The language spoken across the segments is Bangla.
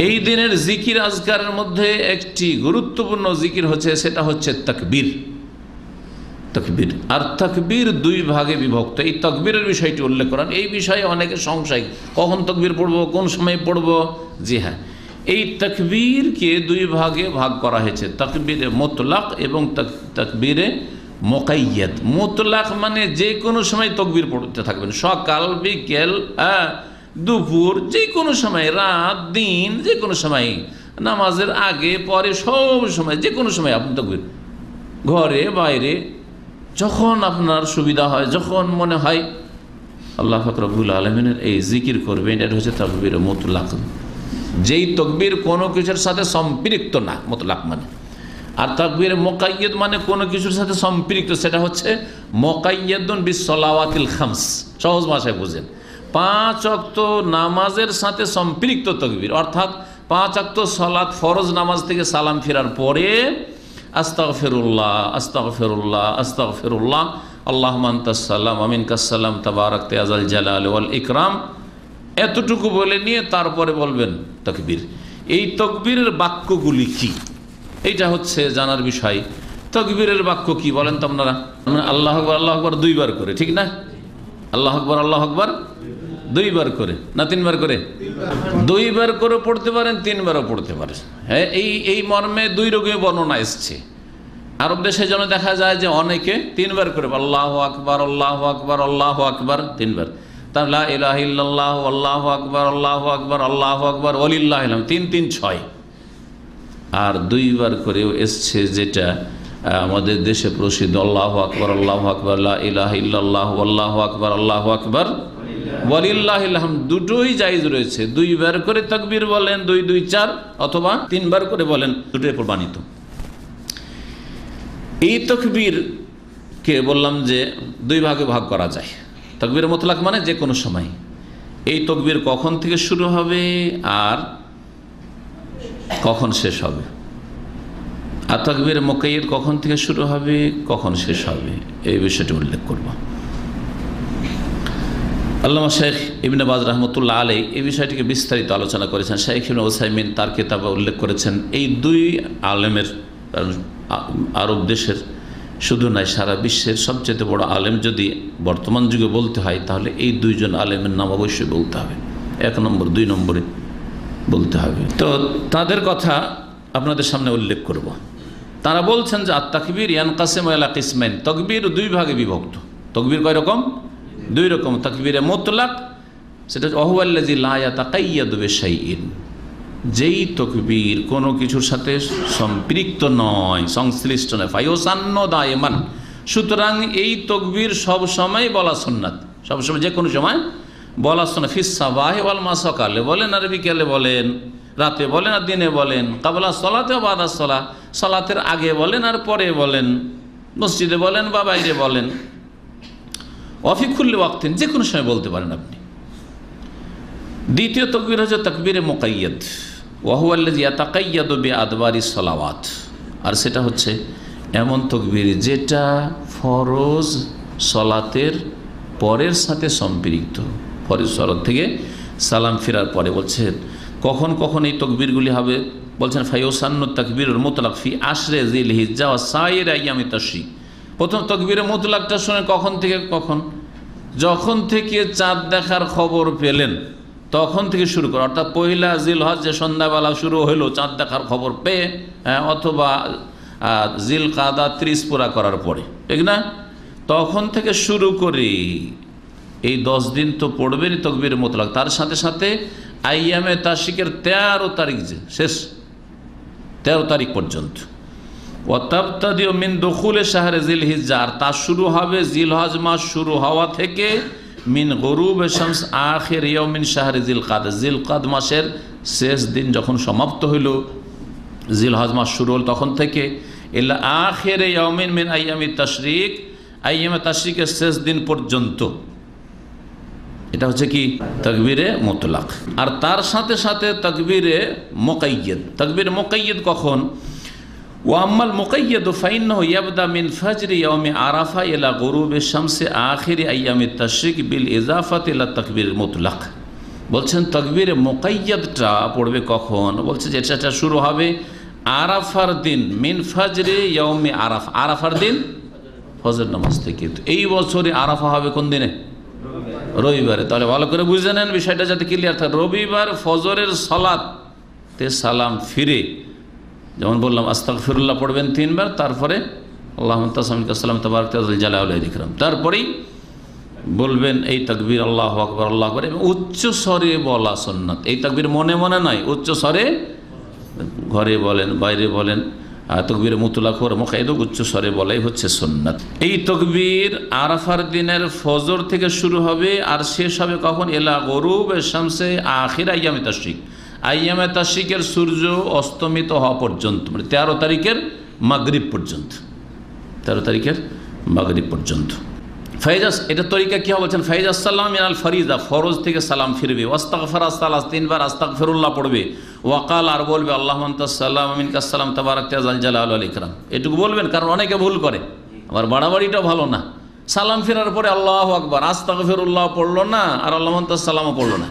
এই দিনের জিকির আজকারের মধ্যে একটি গুরুত্বপূর্ণ জিকির হচ্ছে, সেটা হচ্ছে তকবীর। তকবীর। আর তকবীর দুই ভাগে বিভক্ত। এই তকবীরের বিষয়টি উল্লেখ করেন। এই বিষয়ে অনেকে সংশয়, কখন তকবীর পড়ব, কোন সময় পড়ব? জি হ্যাঁ। এই তকবীরকে দুই ভাগে ভাগ করা হয়েছে। তকবীরে মোতলাক এবং তক- তকবীরে মোকাইয়ত মোতলাক মানে যে কোনো সময় তকবীর পড়তে থাকবেন। সকাল, বিকেল হ্যাঁ দুপুর, যে কোনো সময়, রাত, দিন, যে কোনো সময়, নামাজের আগে, পরে, সব সময়, যে কোনো সময় আপনি তকবীর। ঘরে, বাইরে, যখন আপনার সুবিধা হয়, যখন মনে হয়, আল্লাহ ফকরবুল আলমিনের এই জিকির করবেন, এটা হচ্ছে তকবির মতলাক। যেই তকবির কোনো কিছুর সাথে সম্পৃক্ত না, মতলাক মানে। আর তকবির মোকাইয়দ মানে কোনো কিছুর সাথে সম্পৃক্ত, সেটা হচ্ছে মোকাইয়দুন বিশ্বলাওয়াতিল খামস। সহজ ভাষায় বুঝেন। পাঁচ অক্ত নামাজের সাথে সম্পৃক্ত তকবির। অর্থাৎ পাঁচ অক্ত সলাৎ ফরজ নামাজ থেকে সালাম ফেরার পরে আস্তাক ফেরুল্লাহ আস্তাক ফেরুল্লাহ আস্তাক ফেরুল্লাহ আল্লাহ মান্তাসাল্লাম আমিন কাসাল্লাম তাবারক তেয়াজাল জালাল ওয়াল ইকরাম। এতটুকু বলে নিয়ে তারপরে বলবেন তকবীর। এই তকবীরের বাক্যগুলি কি? এইটা হচ্ছে জানার বিষয়। তকবীরের বাক্য কি বলেন তো আপনারা? মানে আল্লাহ আকবর আল্লাহ আকবর দুইবার করে, ঠিক না? আল্লাহ আকবর আল্লাহ আকবর দুইবার করে না তিনবার করে দুইবার করে পড়তে পারেন তিনবারও পড়তে পারেন হ্যাঁ এই এই মর্মে দুই রকমের বর্ণনা এসছে আরব দেশে যেন দেখা যায় যে অনেকে তিনবার করে আল্লাহ আকবর আল্লাহ আকবর আল্লাহ আকবর তিনবার আল্লাহ আকবর আল্লাহ আল্লাহ ইলাম তিন তিন ছয় আর দুইবার করেও এসছে যেটা আমাদের দেশে প্রসিদ্ধ আল্লাহ আল্লাহ ইল্লাল্লাহ আল্লাহ আকবর আল্লাহ আকবর ওয়ালিল্লাহ ইলহাম দুটোই জায়জ রয়েছে। দুইবার করে তকবীর বলেন, দুই দুই, চার, অথবা তিনবার করে বলেন, দুটোই প্রমাণিত। এই তকবীর কে বললাম যে দুই ভাগে ভাগ করা যায়। তকবীর মতলাক মানে যে কোনো সময়। এই তকবীর কখন থেকে শুরু হবে আর কখন শেষ হবে? আর তকবীর মোকাইয়ের কখন থেকে শুরু হবে, কখন শেষ হবে? এই বিষয়টি উল্লেখ করব। আল্লামা শেখ ইবিন বাজ রহমতুল্লাহ আলী এই বিষয়টিকে বিস্তারিত আলোচনা করেছেন। শেখ ইবিন ওসাইমিন তার কেতাবে উল্লেখ করেছেন, এই দুই আলেমের আরব দেশের শুধু নয়, সারা বিশ্বের সবচেয়ে বড় আলেম যদি বর্তমান যুগে বলতে হয়, তাহলে এই দুইজন আলেমের নাম অবশ্যই বলতে হবে। এক নম্বর, দুই নম্বরে বলতে হবে। তো তাদের কথা আপনাদের সামনে উল্লেখ করব। তারা বলছেন যে আত্মাকবির ইয়ান কাসেম এলা কিসমাইন তকবির দুই ভাগে বিভক্ত। তকবির কয় রকম? দুই রকম তকবিরে মোতলাক, সেটা অহুয়াল্লাজি লায়া তাকাইয়া দেবে সাইন যেই তকবীর কোনো কিছুর সাথে সম্পৃক্ত নয়, সংশ্লিষ্ট নয়। ফাইওসান্ন দায়মান সুতরাং এই তকবীর সব সময় বলা সুন্নাত। সবসময় যে কোনো সময় বলা শোনা ফিসাবাহ ওয়াল মা সকালে বলেন, আর বিকেলে বলেন, রাতে বলেন, আর দিনে বলেন, কাবলা সলাতে বাদা সলা। সলাতের আগে বলেন, আর পরে বলেন। মসজিদে বলেন বা বাইরে বলেন। অফিকুল্লি ওয়াক্তেন যে কোনো সময় বলতে পারেন আপনি। দ্বিতীয় তকবির হচ্ছে তকবিরে মোকাইয়দ ওয়াহুয়াল্লাজি তাকাইয়াদ বে আদবারি সলাওয়াত। আর সেটা হচ্ছে এমন তকবির যেটা ফরজ সলাতের পরের সাথে সম্পৃক্ত। ফরজ সলাত থেকে সালাম ফেরার পরে বলছেন, কখন কখন এই তকবিরগুলি হবে? বলছেন ফাইওসান্ন তকবির মোতলাক ফি আশরে জিল হিজ্জা ও সাইয়ের আইয়ামি তশি প্রথম তকবিরে মোতলাকটা শুনে কখন থেকে কখন? যখন থেকে চাঁদ দেখার খবর পেলেন তখন থেকে শুরু করে অর্থাৎ পহিলা জিল হজ যে সন্ধ্যাবেলা শুরু হলো চাঁদ দেখার খবর পেয়ে হ্যাঁ, অথবা জিল কাদা ত্রিশ পুরা করার পরে। ঠিক না? তখন থেকে শুরু করে। এই দশ দিন তো পড়বেনই তকবির মোতলাক তার সাথে সাথে আইয়ামে তাসিকের তেরো তারিখ যে শেষ তেরো তারিখ পর্যন্ত। ওয়াতাবতাদিও মিন দখুলে শাহরে জিল হিজ্জা আর তা শুরু হবে জিল হজ মাস শুরু হওয়া থেকে মিন গরুব শামস আখের ইয়মিন শাহরে জিল কাদ জিল কাদ মাসের শেষ দিন যখন সমাপ্ত হইল জিল হজ মাস শুরু হল তখন থেকে। এলা আখের ইয়মিন মিন আইয়ামি তশরিক, আইয়ামে তশরিকের শেষ দিন পর্যন্ত। এটা হচ্ছে কি? তকবিরে মোতলাক। আর তার সাথে সাথে তকবিরে মোকাইয়দ তকবির মোকাইয়দ কখন? ওয়াম্মাল মুকাইয়দ ফাইন্নাহু ইয়াবদা মিন ফাজরি ইয়াউমি আরাফা ইলা গুরুবি শামসি আখিরি আইয়ামি তাশরিক বিল ইজাফাত ইলা তাকবীর মুতলাক বলছেন তকবীর মোকাইয়াদটা পড়বে কখন? বলছে যে এটা শুরু হবে আরাফার দিন, মিন ফাজরে ইয়মে আরাফ। আরাফার দিন ফজর নামাজ থেকে। এই বছরে আরাফা হবে কোন দিনে? রবিবারে। তাহলে ভালো করে বুঝে নেন বিষয়টা যাতে ক্লিয়ার থাকে। রবিবার ফজরের সলাতে সালাম ফিরে। যেমন বললাম আস্তাক ফিরুল্লাহ পড়বেন তিনবার, তারপরে আল্লাহ তাসালাম তবরক জালাউলিকরাম তারপরেই বলবেন, এই তকবীর আল্লাহ আকবর, আল্লাহ এবং উচ্চ স্বরে বলা সন্ন্যত এই তকবীর মনে মনে নয়, উচ্চ স্বরে ঘরে বলেন, বাইরে বলেন তকবীর মুতুলাখর মুখাইদ উচ্চ স্বরে বলাই হচ্ছে সন্ন্যত এই তকবীর আরাফার দিনের ফজর থেকে শুরু হবে, আর শেষ হবে কখন? এলা গরুব শামসে আখির আয়ামে তাশরিক। আয়ামে তাশরিকের সূর্য অস্তমিত হওয়া পর্যন্ত মানে তেরো তারিখের মাগরিব পর্যন্ত, তেরো তারিখের মাগরিব পর্যন্ত। ফাইজাস, এটা তরিকা কী বলছেন? ফাইজ আসসালাম মিনাল ফরিদা ফরজ থেকে সালাম ফিরবে। ওয়াস্তাক ফরাস্তালাস তিনবার আস্তাক ফেরুল্লাহ পড়বে। ওয়াকাল আর বলবে, আল্লাহ সাল্লাম আমিন কাসালাম তাবারাক তাজাল জালাল আল ইকরাম। এটুকু বলবেন, কারণ অনেকে ভুল করে। আবার বাড়াবাড়িটা ভালো না। সালাম ফেরার পরে আল্লাহ আকবর আস্তাক ফেরুল্লাহ পড়ল না, আর আল্লাহ সাল্লামও পড়ল না।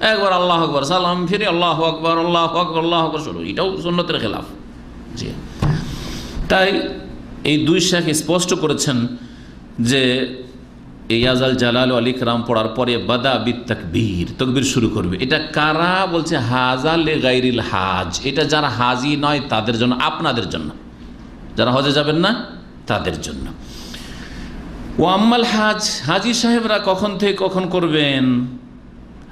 একবার আল্লাহ আকবর, সালাম ফিরে আল্লাহ আকবর আল্লাহ আকবর আল্লাহ আকবর, শুরু। এটাও সুন্নতের খেলাফ। জি। তাই এই দুই শেখ স্পষ্ট করেছেন যে ইয়াজাল জালাল আলী রাম পড়ার পরে বাদা বিদ তাকবীর তকবীর শুরু করবে। এটা কারা বলছে? হাজা লে গাইরিল হাজ। এটা যারা হাজি নয়, তাদের জন্য, আপনাদের জন্য। যারা হজে যাবেন না, তাদের জন্য। ও আম্মাল হাজ, হাজি সাহেবরা কখন থেকে কখন করবেন?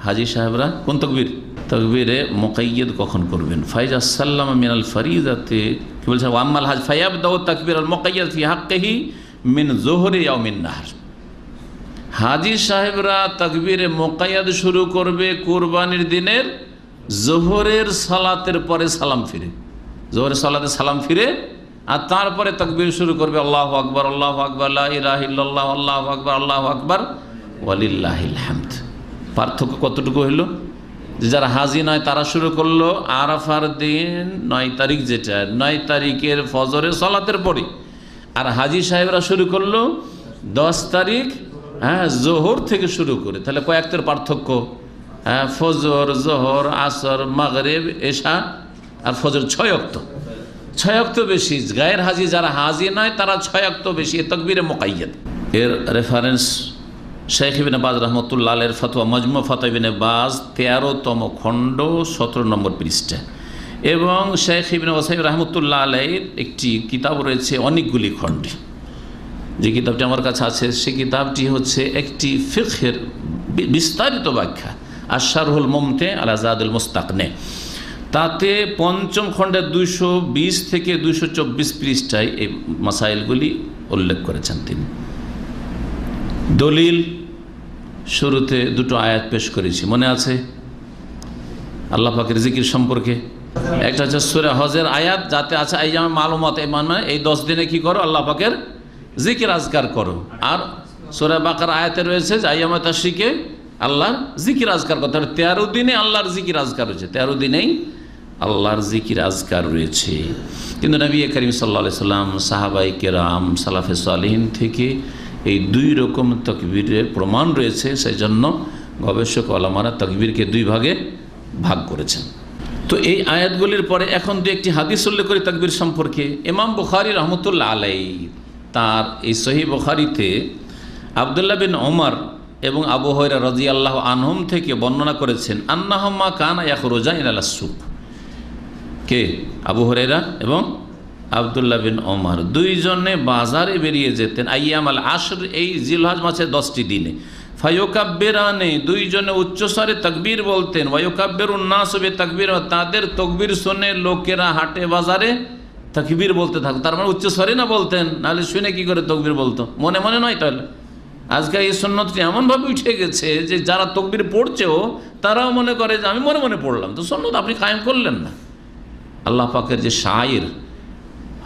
হাজি সাহেবরা, কোন তকবীর? তকবীরে মোকাইয়দ কখন করবেন? ফাইজ আসাল্লাম মিনাল ফরিদাতে, কি বলছে? ওয়াম্মাল হাজ ফায়াব দাও তকবীর আল মোকাইয়দ ফি হাক্কেহি মিন জোহরে ইয়াও মিন নাহার। হাজি সাহেবরা তকবীরে মোকাইয়াদ শুরু করবে কোরবানির দিনের জোহরের সালাতের পরে সালাম ফিরে। জোহরের সালাতে সালাম ফিরে, আর তারপরে তকবীর শুরু করবে আল্লাহ আকবর আল্লাহ আকবর ইলাহিল্লাহ আল্লাহ আকবর আল্লাহ আকবর, ওয়ালিল্লাহিল হামদ। পার্থক্য কতটুকু হইল? যে যারা হাজি নয়, তারা শুরু করল আরাফার দিন নয় তারিখ যেটা। নয় তারিখের ফজরে সলাতের পরে। আর হাজি সাহেবরা শুরু করল দশ তারিখ হ্যাঁ জোহর থেকে শুরু করে। তাহলে কয়েকটার পার্থক্য? হ্যাঁ ফজর, জোহর, আসর, মাগরেব, এশা আর ফজর ছয় অক্ত। ছয় অক্ত বেশি। গায়ের হাজি যারা হাজি নয়, তারা ছয় অক্ত বেশি। তকবিরে মোকাইয়াদ এর রেফারেন্স শেখ ইবিন বাজ রহমতুল্লাহ এর ফতোয়া মজমু ফতবিনে বাজ তেরোতম খণ্ড, সতেরো নম্বর পৃষ্ঠা। এবং শেখ ইবিন ওসাইব রহমতুল্লাহ আলের একটি কিতাব রয়েছে অনেকগুলি খণ্ডে। যে কিতাবটি আমার কাছে আছে, সে কিতাবটি হচ্ছে একটি ফিখের বিস্তারিত ব্যাখ্যা আশারহুল মমতে আল আজাদুল মুস্তাকনে। তাতে পঞ্চম খণ্ডের দুইশো থেকে দুইশো চব্বিশ পৃষ্ঠায় এই মাসাইলগুলি উল্লেখ করেছেন তিনি। দলিল, শুরুতে দুটো আয়াত পেশ করেছি। মনে আছে? আল্লাহ পাকের জিকির সম্পর্কে। একটা হচ্ছে সুরে হজের আয়াত, যাতে আছে এই যেমন মালুমত, এই মানে এই দশ দিনে কি করো? আল্লাহ পাকের জিকির আজগার করো। আর সোরা বাকার আয়াতে রয়েছে যে আয়ামতা শিখে আল্লাহর জিকির আজগার করতে হবে। তেরো দিনে আল্লাহর জিকির আজগার রয়েছে তেরো দিনেই আল্লাহর জিকির আজগার রয়েছে। কিন্তু নবী করিম সাল্লা সাল্লাম, সাহাবাই কেরাম, সালাফে সালহীন থেকে এই দুই রকম তকবীরের প্রমাণ রয়েছে সেই জন্য গবেষক আলামারা তকবীরকে দুই ভাগে ভাগ করেছেন। তো এই আয়াতগুলির পরে এখন দু একটি হাদিস উল্লেখ করি তকবীর সম্পর্কে। ইমাম বুখারি রহমতুল্লাহ আলাই তার এই সহি বখারিতে আবদুল্লাহ বিন ওমর এবং আবু হয়রা রাজি আল্লাহ আনহম থেকে বর্ণনা করেছেন আন্নাহম্মা কান ইয়াকরোজা ইনাল্লা সুপ কে? আবু হরেরা এবং আবদুল্লাহ বিন ওমর। দুইজনে বাজারে বেরিয়ে যেতেন। আইয়াম আল আসর এই জিলহাজ মাসের দশটি দিনে। ফায়োকাব্বেরানে, দুইজনে উচ্চস্বরে তকবীর বলতেন। ওয়োকাব্বের উন্নাস হবে তকবীর তাদের তকবীর শুনে লোকেরা হাটে বাজারে তকবীর বলতে থাকতো। তার মানে উচ্চস্বরে না বলতেন? নাহলে শুনে কি করে তকবীর বলতো? মনে মনে নয় তাহলে? আজকে এই সন্ন্যতটি এমনভাবে উঠে গেছে যে যারা তকবীর পড়ছেও তারাও মনে করে যে, আমি মনে মনে পড়লাম। তো সন্ন্যত আপনি কায়েম করলেন না। আল্লাহ পাকের যে শায়ের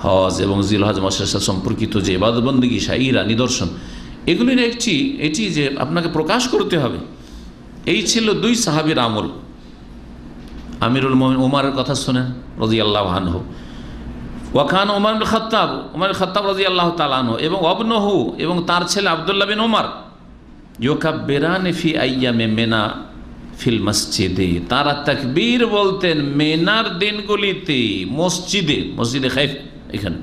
হজ এবং জিল হজ মাসের সাথে সম্পর্কিত যে এবাদবন্দিগি শাইরা, নিদর্শন এগুলির একটি, এটি যে আপনাকে প্রকাশ করতে হবে, এই ছিল দুই সাহাবির আমল। আমিরুল উমারের কথা শোনেন রাজি আল্লাহ আনহু ওয়াখান ওমর খত্তাব ওমর খত্তাব রাজি আল্লাহ তালানো এবং অবনহু, এবং তার ছেলে আবদুল্লাহ বিন ওমর ইয়োকা বেরান ফি আইয়ামে মেনা ফিল মসজিদে, তারা তাকবীর বলতেন, মেনার দিনগুলিতে মসজিদে মসজিদে খাইফ। এখানে।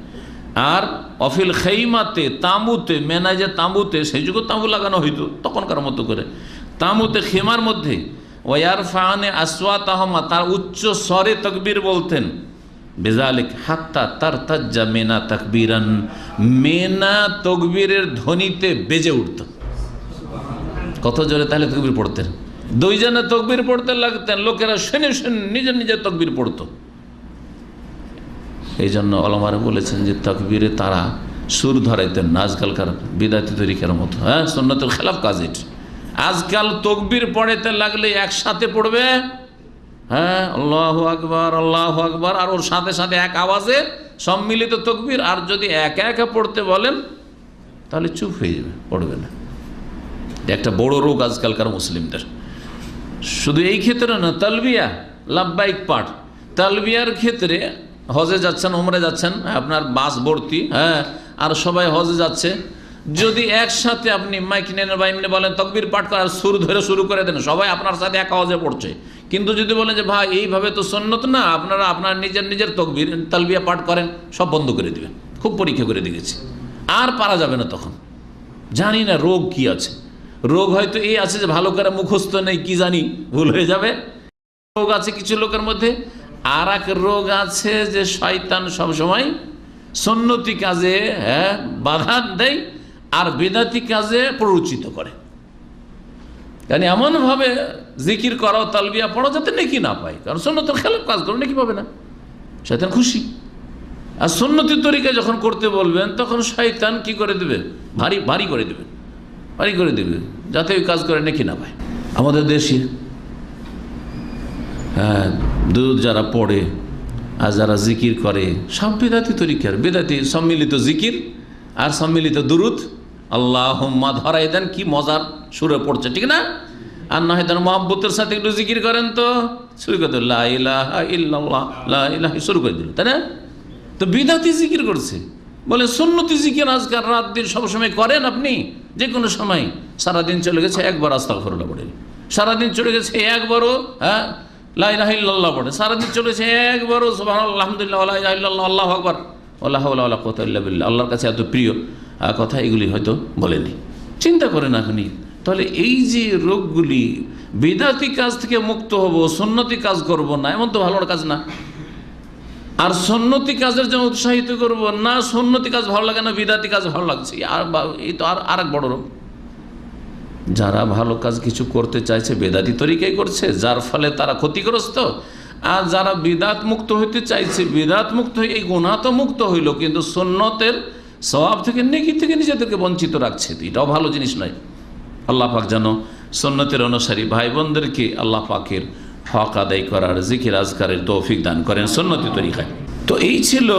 আর অফিল খেইমাতে, তাঁবুতে মেনা যে তাঁবুতে, সেই যুগে তাঁবু লাগানো হইতো, তখনকার মতো করে। তাঁবুতে খেমার মধ্যে ওয়ার ফাহানে আসওয়া তাহমা তার উচ্চ স্বরে তকবীর বলতেন, বেজালিক, হাত্তা তার তাজ্জা মেনা তাকবীরান, মেনা তকবীরের ধ্বনিতে বেজে উঠত। কত জোরে তাহলে তকবির পড়তেন? দুইজনে তকবির পড়তে লাগতেন, লোকেরা শুনে শুনে নিজের নিজের তকবির পড়তো। এই জন্য অলমারে বলেছেন যে তকবীরে তারা সুর ধরাইতেন না। আজকালকার বিদাতি তরিকার মতো হ্যাঁ? সন্ন্যতের খেলাফ কাজ এটি। আজকাল তকবির পড়াইতে লাগলে একসাথে পড়বে হ্যাঁ? আল্লাহ আকবর আল্লাহ আকবর, আর ওর সাথে সাথে এক আওয়াজে সম্মিলিত তকবীর, আর যদি একা একা পড়তে বলেন, তাহলে চুপ হয়ে যাবে, পড়বে না। একটা বড় রোগ আজকালকার মুসলিমদের। শুধু এই ক্ষেত্রে না, তালবিয়া লাভবাইক পাঠ, তালবিয়ার ক্ষেত্রে হজে যাচ্ছেন ওমরে যাচ্ছেন, আপনার বাস ভর্তি হ্যাঁ আর সবাই হজে যাচ্ছে। যদি একসাথে আপনি মাইক নেন বা এমনি বলেন, তকবির পাঠ করার সুর ধরে শুরু করে দেন, সবাই আপনার সাথে এক আওয়াজে পড়ছে। কিন্তু যদি বলেন যে, ভাই, এইভাবে তো সন্ন্যত না, আপনারা আপনার নিজের নিজের তকবির, তালবিয়া পাঠ করেন, সব বন্ধ করে দিবেন। খুব পরীক্ষা করে দেখেছি। আর পারা যাবে না তখন। জানি না রোগ কি আছে। রোগ হয়তো এই আছে যে, ভালো করে মুখস্থ নেই, কি জানি, ভুল হয়ে যাবে। রোগ আছে কিছু লোকের মধ্যে। আর এক রোগ আছে যে শয়তান সবসময় সন্নতি কাজে হ্যাঁ বাধা দেয় আর বেদাতি কাজে প্ররোচিত করে। কারণ এমনভাবে জিকির করাও তালবিয়া পড়ো যাতে নেকি না পায়। কারণ সন্ন্যতের খেলাফ কাজ করো নেকি পাবে না। শয়তান খুশি। আর সন্ন্যতির তরিকা যখন করতে বলবেন, তখন শয়তান কি করে দেবে? ভারী ভারী করে দেবে। ভারী করে দেবে, যাতে ওই কাজ করে নাকি না পায়। আমাদের দেশে হ্যাঁ দুধ যারা পড়ে আর যারা জিকির করে, সব বেদাতি তরিকার। বেদাতি সম্মিলিত জিকির আর সম্মিলিত দুরুদ। আল্লাহ ধরাই দেন, কি মজার সুরে পড়ছে, ঠিক না? আর না হয় মহাব্বতের সাথে একটু জিকির করেন তো। শুরু করে দিল শুরু করে দিল, তাই না? তো বিদাতি জিকির করছে। বলে সুন্নতি জিকির আজকাল রাত দিন সবসময় করেন আপনি? যে কোনো সময়। সারাদিন চলে গেছে, একবার আস্তাক ফরলা পড়ে। সারাদিন চলে গেছে, একবারও হ্যাঁ? পড়ে সারাদিন চলে গেছে একবারও আল্লাহ আল্লাহর কাছে এত প্রিয় কথা এগুলি হয়তো বলেনি। চিন্তা করেন আপনি, তাহলে এই যে রোগগুলি, বেদাতি কাজ থেকে মুক্ত হব সন্ন্যতি কাজ করব না, এমন তো ভালো কাজ না। আর সন্ন্যতি কাজের জন্য উৎসাহিত করব না সন্ন্যতি কাজ ভালো লাগে না, বিদাতি কাজ ভালো লাগছে। আর এই তো আর আর এক বড় রোগ। যারা ভালো কাজ কিছু করতে চাইছে, বেদাতি তরিকাই করছে, যার ফলে তারা ক্ষতিগ্রস্ত। আর যারা বিদাত মুক্ত হইতে চাইছে, বিদাত মুক্ত হয়ে, এই গুণা তো মুক্ত হইল, কিন্তু সন্ন্যতের স্বভাব থেকে নেকি থেকে নিজেদেরকে বঞ্চিত রাখছে। এটাও ভালো জিনিস নয়। আল্লাহ পাক যেন সন্ন্যতের অনুসারী ভাই বোনদেরকে আল্লাহ পাকের হক আদায় করার, জিকির আজকারের তৌফিক দান করেন সন্ন্যতি তরিকায়। তো এই ছিল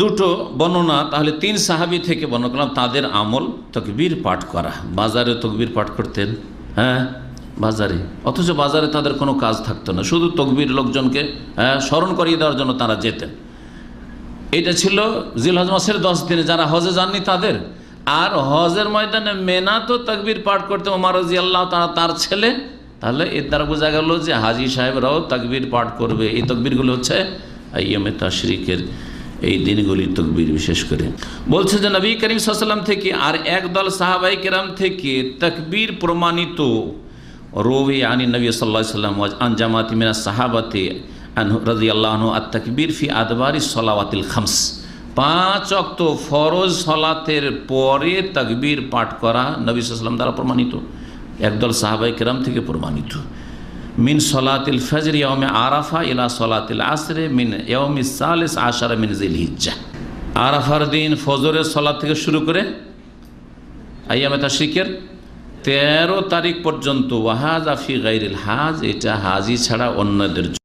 দুটো বর্ণনা, তাহলে তিন সাহাবি থেকে বর্ণনা করলাম, তাদের আমল তকবীর পাঠ করা। বাজারে তকবীর পাঠ করতেন হ্যাঁ? বাজারে। অথচ বাজারে তাদের কোনো কাজ থাকতো না, শুধু তকবীর লোকজনকে হ্যাঁ স্মরণ করিয়ে দেওয়ার জন্য তারা যেতেন। এটা ছিল জিলহজ মাসের দশ দিনে, যারা হজে যাননি তাদের। আর হজের ময়দানে মেনা তো তাকবীর পাঠ করতে ওমার রাজি আল্লাহ তারা তার ছেলে। তাহলে এর দ্বারা বোঝা গেল যে হাজি সাহেবরাও তাকবীর পাঠ করবে। এই তকবীরগুলো হচ্ছে আইএমএ তাশরিকের এই দিনগুলির তকবীর বিশেষ করে। বলছে যে নবী করিম সাল্লাম থেকে আর একদল সাহাবাই কেরাম থেকে তকবীর প্রমাণিত রোহি আনি নবী সাল্লাহ সাল্লাম আন জামাতি মিনা সাহাবাতে রাজি আল্লাহ আত তাকবীর ফি আদবারি সলাওয়াতিল খামস। পাঁচ অক্ত ফরজ সলাতের পরে তাকবীর পাঠ করা নবী সাল্লাম দ্বারা প্রমাণিত। একদল সাহাবাই কেরাম থেকে প্রমাণিত। মিন সলাতিল ফজর ইয়মে আরাফা ইলা সলাতিল আসরে মিন ইয়মি সালিস আশারা মিন জিল হিজ্জা আরাফার দিন ফজরের সলাত থেকে শুরু করে আইয়ামে শিখের তেরো তারিখ পর্যন্ত ওয়াহাজ আফি গাইরিল হাজ, এটা হাজি ছাড়া অন্যদের